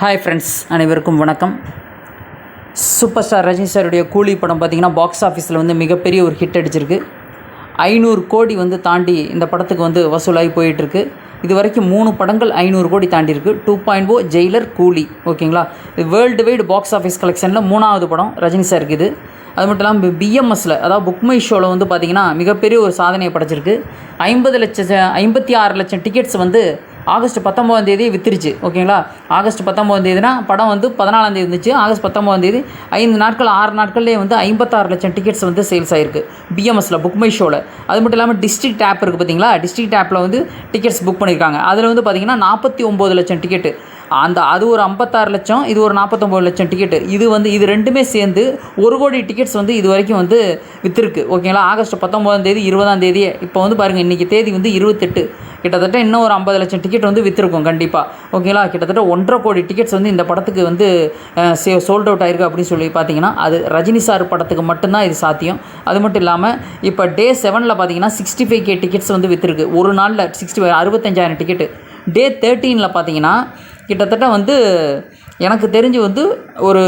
Hi friends அனைவருக்கும் வணக்கம். Super star Rajini சாருடைய கூலி படம் பார்த்திங்கன்னா பாக்ஸ் ஆஃபீஸில் வந்து மிகப்பெரிய ஒரு ஹிட் அடிச்சிருக்கு. ஐநூறு கோடி வந்து தாண்டி இந்த படத்துக்கு வந்து வசூலாகி போயிட்டுருக்கு. இது வரைக்கும் மூணு படங்கள் ஐநூறு கோடி தாண்டியிருக்கு. Two point O Jailer Coolie ஓகேங்களா? இது வேர்ல்டு வைடு பாக்ஸ் ஆஃபீஸ் கலெக்ஷனில் மூணாவது படம் ரஜினி சார் இருக்குது அது மட்டும் இல்லாமல் பிஎம்எஸில் அதாவது புக்மை ஷோவில் வந்து பார்த்திங்கன்னா மிகப்பெரிய ஒரு சாதனையை படைச்சிருக்கு. ஐம்பது லட்சம் ஐம்பத்தி ஆறு லட்சம் டிக்கெட்ஸ் வந்து ஆகஸ்ட் பத்தொம்போதாம் தேதி வித்துருச்சு ஓகேங்களா? ஆகஸ்ட் பத்தொம்போதாம் தேதினா படம் வந்து பதினாலாம் தேதி இருந்துச்சு ஆகஸ்ட் பத்தொம்போதாம் தேதி ஐந்து நாட்கள் ஆறு நாட்கள்லேயே வந்து ஐம்பத்தாறு லட்சம் டிக்கெட்ஸ் வந்து சேல்ஸ் ஆயிருக்கு. பிஎம்எஸில் புக் மை ஷோவில் அது மட்டும் இல்லாமல் டிஸ்ட்ரிக்ட் ஆப் இருக்குது பார்த்தீங்களா டிஸ்ட்ரிக்ட் ஆப்பில் வந்து டிக்கெட்ஸ் புக் பண்ணியிருக்காங்க அதில் வந்து பார்த்திங்கன்னா நாற்பத்தி ஒம்பது லட்சம் டிக்கெட்டு அந்த அது ஒரு ஐம்பத்தாறு லட்சம் இது ஒரு நாற்பத்தொம்பது லட்சம் டிக்கெட்டு இது வந்து இது ரெண்டுமே சேர்ந்து ஒரு கோடி டிக்கெட்ஸ் வந்து இது வரைக்கும் வந்து விற்றுருக்கு ஓகேங்களா ஆகஸ்ட் பத்தொம்போதாம் தேதி இருபதாம் தேதியே. இப்போ வந்து பாருங்கள் இன்றைக்கி தேதி வந்து இருபத்தெட்டு. கிட்டத்தட்ட இன்னும் ஒரு ஐம்பது லட்சம் டிக்கெட் வந்து விற்றுருக்கும் கண்டிப்பாக ஓகேங்களா கிட்டத்தட்ட ஒன்றரை கோடி டிக்கெட்ஸ் வந்து இந்த படத்துக்கு வந்து சே சோல்ட் அவுட் ஆயிருக்கு அப்படின்னு சொல்லி பார்த்தீங்கன்னா அது ரஜினி சார் படத்துக்கு மட்டும்தான் இது சாத்தியம். அது மட்டும் இல்லாமல் இப்போ டே செவனில் பார்த்தீங்கன்னா சிக்ஸ்டி ஃபைவ் கே டிக்கெட்ஸ் வந்து விற்றுருக்கு ஒரு நாளில் சிக்ஸ்டி ஃபைவ் அறுபத்தஞ்சாயிரம் டிக்கெட்டு டே தேர்ட்டீனில் பார்த்தீங்கன்னா கிட்டத்தட்ட வந்து எனக்கு தெரிஞ்சு வந்து ஒரு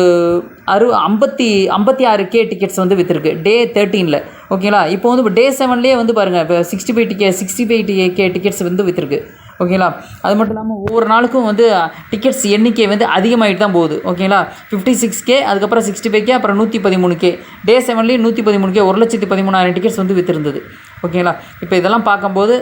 அறு ஐம்பத்தி ஐம்பத்தி ஆறு கே டிக்கெட்ஸ் வந்து விற்றுருக்கு டே தேர்ட்டீனில் ஓகேங்களா? இப்போ வந்து இப்போ டே செவன்லேயே வந்து பாருங்கள் இப்போ sixty five ticket sixty five K tickets வந்து விற்றுருக்கு ஓகேங்களா? அது மட்டும் இல்லாமல் ஒவ்வொரு நாளுக்கும் வந்து டிக்கெட்ஸ் எண்ணிக்கை வந்து அதிகமாகிட்டு தான் போகுது. ஓகேங்களா? ஃபிஃப்டி சிக்ஸ் கே அதுக்கப்புறம் சிக்ஸ்டி ஃபைவ் கே அப்புறம் நூற்றி பதிமூணு கே டே செவன்லேயே நூற்றி பதிமூணு கே ஒரு லட்சத்தி பதிமூணாயிரம் டிக்கெட்ஸ் வந்து விற்றுருந்தது ஓகேங்களா? இப்போ இதெல்லாம் பார்க்கும்போது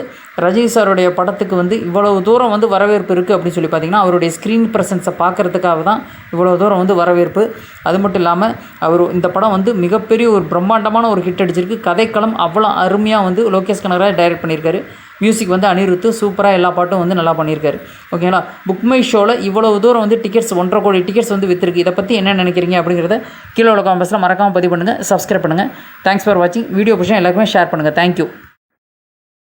ரஜினி சாருடைய படத்துக்கு வந்து இவ்வளவு தூரம் வந்து வரவேற்பு இருக்குது அப்படின்னு சொல்லி பார்த்தீங்கன்னா அவருடைய ஸ்க்ரீன் ப்ரெசன்ஸை பார்க்குறதுக்காக தான் இவ்வளோ தூரம் வந்து வரவேற்பு. அது மட்டும் இல்லாமல் அவர் இந்த படம் வந்து மிகப்பெரிய ஒரு பிரம்மாண்டமான ஒரு ஹிட் அடிச்சிருக்கு. கதைக்களம் அவ்வளோ அருமையாக வந்து லோகேஷ் கனகராஜ் டைரக்ட் பண்ணியிருக்காரு. மியூசிக் வந்து அனிருத்து சூப்பராக எல்லா பாட்டும் வந்து நல்லா பண்ணியிருக்காரு. ஓகேங்களா புக் மை ஷோவில் இவ்வளவு தூரம் வந்து டிக்கெட்ஸ் ஒன்றரை கோடி டிக்கெட்ஸ் வந்து விற்றுருக்கு இதை பற்றி என்ன நினைக்கிறீங்க அப்படிங்கிறத கீழே உள்ள காம்பஸில் மறக்காமல் பதிவு பண்ணுங்கள் சப்ஸ்கிரைப் பண்ணுங்கள் தேங்க்ஸ் ஃபார் வாட்சிங் வீடியோ பிடிச்சா எல்லாருக்குமே ஷேர் பண்ணுங்கள் தேங்க்யூ